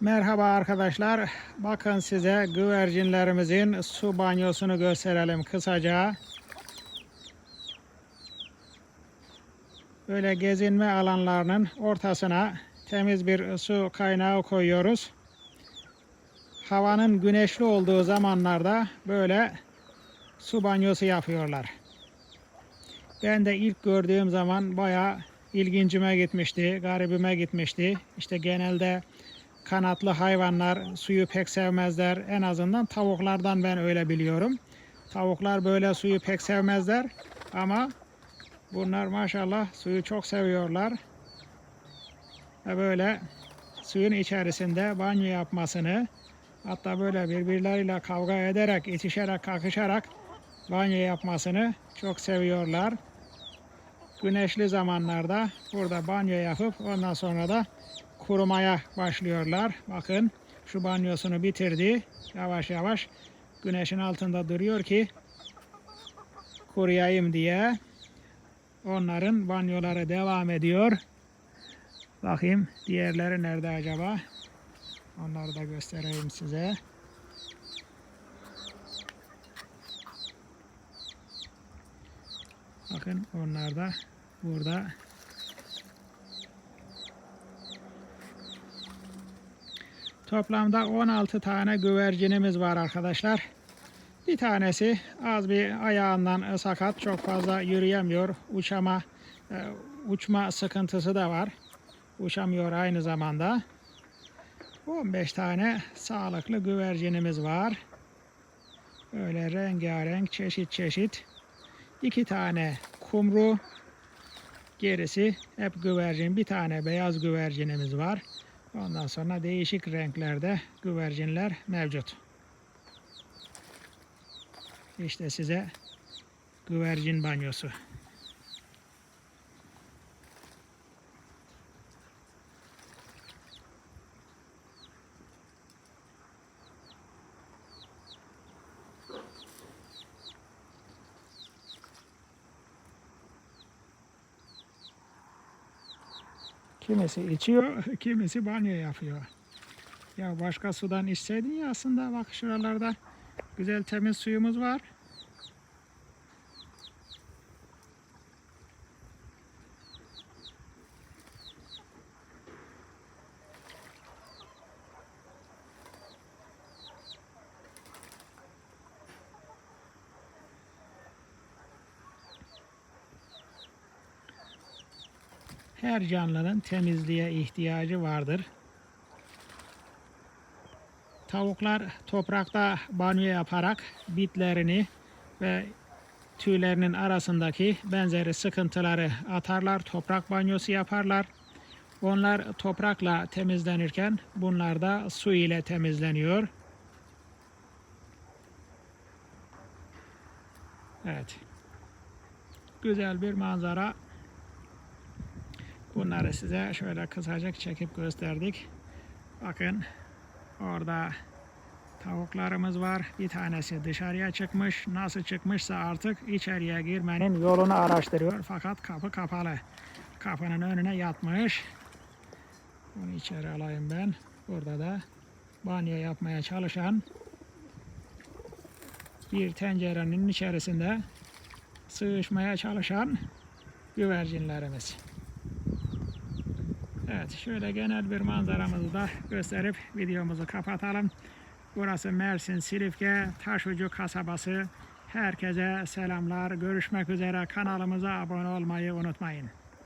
Merhaba arkadaşlar. Bakın size güvercinlerimizin su banyosunu gösterelim kısaca. Böyle gezinme alanlarının ortasına temiz bir su kaynağı koyuyoruz. Havanın güneşli olduğu zamanlarda böyle su banyosu yapıyorlar. Ben de ilk gördüğüm zaman bayağı ilgincime gitmişti, garibime gitmişti. İşte genelde kanatlı hayvanlar suyu pek sevmezler. En azından tavuklardan ben öyle biliyorum. Tavuklar böyle suyu pek sevmezler ama bunlar maşallah suyu çok seviyorlar. Ve böyle suyun içerisinde banyo yapmasını hatta böyle birbirleriyle kavga ederek, itişerek, kakışarak banyo yapmasını çok seviyorlar. Güneşli zamanlarda burada banyo yapıp ondan sonra da kurumaya başlıyorlar. Bakın şu banyosunu bitirdi. Yavaş yavaş güneşin altında duruyor ki kuruyayım diye. Onların banyoları devam ediyor. Bakayım diğerleri nerede acaba? Onları da göstereyim size. Bakın onlar da burada Toplamda 16 tane güvercinimiz var arkadaşlar. Bir tanesi az bir ayağından sakat, çok fazla yürüyemiyor. Uçama, e, uçma sıkıntısı da var. Uçamıyor aynı zamanda. 15 tane sağlıklı güvercinimiz var. Böyle rengarenk, çeşit çeşit. İki tane kumru, gerisi hep güvercin. Bir tane beyaz güvercinimiz var. Ondan sonra değişik renklerde güvercinler mevcut. İşte size güvercin banyosu. Kimisi içiyor, kimisi banyo yapıyor. Ya başka sudan içseydin ya aslında bak şuralarda güzel temiz suyumuz var. Her canlının temizliğe ihtiyacı vardır. Tavuklar toprakta banyo yaparak bitlerini ve tüylerinin arasındaki benzeri sıkıntıları atarlar, toprak banyosu yaparlar. Onlar toprakla temizlenirken bunlar da su ile temizleniyor. Evet. Güzel bir manzara. Bunları size şöyle kısacık çekip gösterdik. Bakın orada tavuklarımız var. Bir tanesi dışarıya çıkmış. Nasıl çıkmışsa artık içeriye girmenin yolunu araştırıyor. Fakat kapı kapalı. Kapının önüne yatmış. Bunu içeri alayım ben. Burada da banyo yapmaya çalışan bir tencerenin içerisinde sığışmaya çalışan güvercinlerimiz. Evet şöyle genel bir manzaramızı da gösterip videomuzu kapatalım. Burası Mersin Silifke Taşucu kasabası. Herkese selamlar. Görüşmek üzere. Kanalımıza abone olmayı unutmayın.